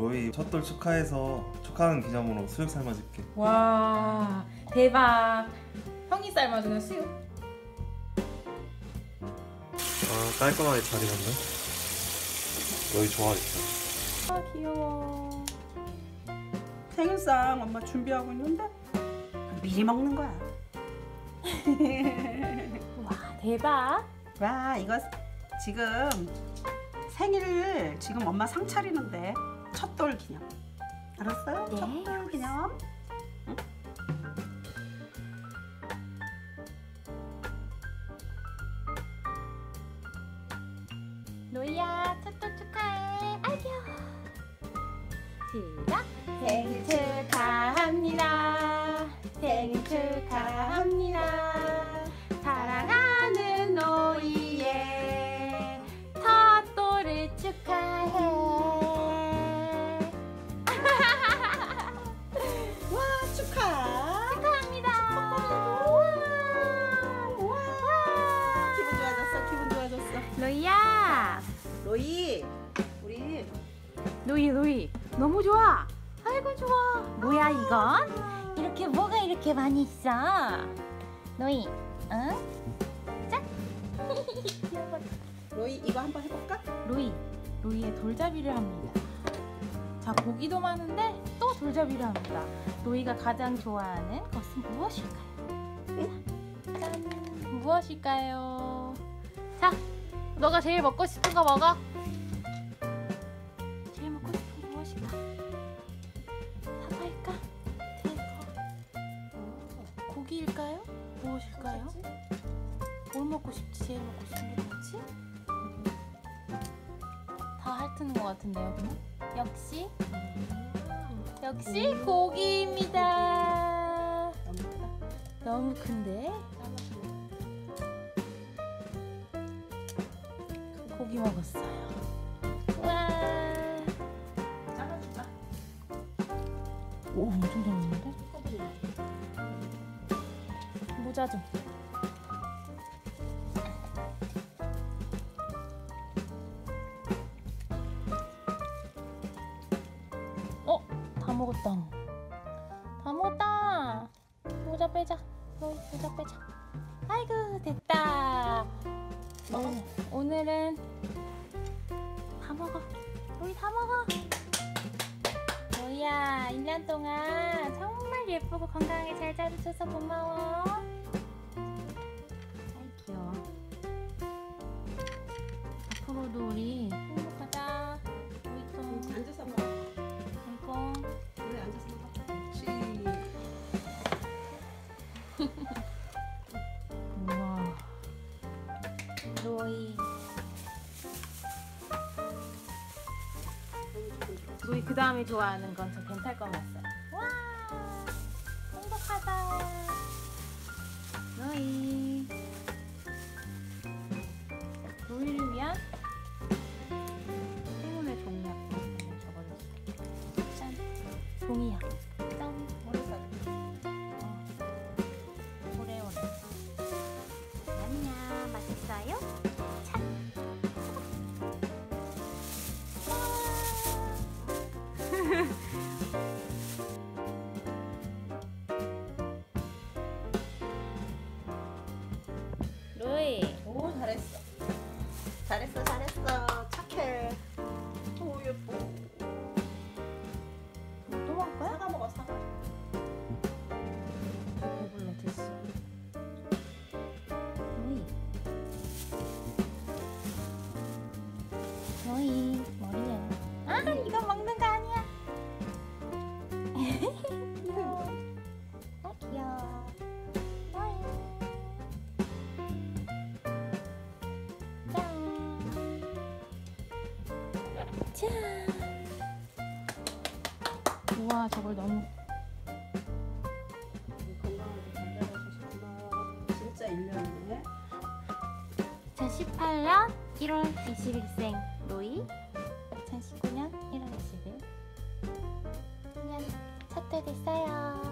로이 첫돌 축하해서 축하하는 기념으로 수육 삶아줄게. 와 대박 형이 삶아주는 수육 아 깔끔하게 잘 익었네. 로이 좋아하겠다. 아 귀여워 생일상 엄마 준비하고 있는데 미리 먹는 거야. 와 대박 와 이거 지금 생일 지금 엄마 상 차리는데 첫돌 기념. 알았어요? 네. 첫돌 기념. 로이 우리. 로이 로이 너무 좋아. 아이고 좋아. 뭐야 이건? 이렇게 뭐가 이렇게 많이 있어? 로이 응? 짝 로이 이거 한번 해볼까? 로이 로이의 돌잡이를 합니다. 자 고기도 많은데 또 돌잡이를 합니다. 로이가 가장 좋아하는 것은 무엇일까요? 짠 무엇일까요? 자 너가 제일 먹고 싶은 거 먹어 제일 먹고 싶은 게 무엇일까? 사과일까? 제일 커 고기일까요? 무엇일까요? 뭘 먹고 싶지? 제일 먹고 싶은 게 뭐지? 다 핥는 것 같은데요, 그냥? 역시 역시 고기입니다. 너무 큰데? 고기 먹었어요. 와, 잘라줄까? 오 엄청 잘 먹는데? 모자 좀. 어? 다 먹었다. 다 먹었다. 모자 빼자. 로이 모자 빼자. 아이고 됐다. 오, 오늘은 다 먹어. 로이 다 먹어. 로이야 1년 동안 정말 예쁘고 건강하게 잘 자라줘서 고마워. 아이 귀여워. 앞으로도 우리 로이 그 다음에 좋아하는 건 저 벤탈검 왔어요. 와 행복하다. 로이. 로이를 위한 행운의 종약 적어줬어요. 짠. 종이야. 잘했어. 잘했어 잘했어. 착해. 오 예뻐. 짠. 짠. 우와 저걸 너무. 진짜 1년이네. 2018년 1월 20일생 로이 2019년 1월 20일 1년 첫회 됐어요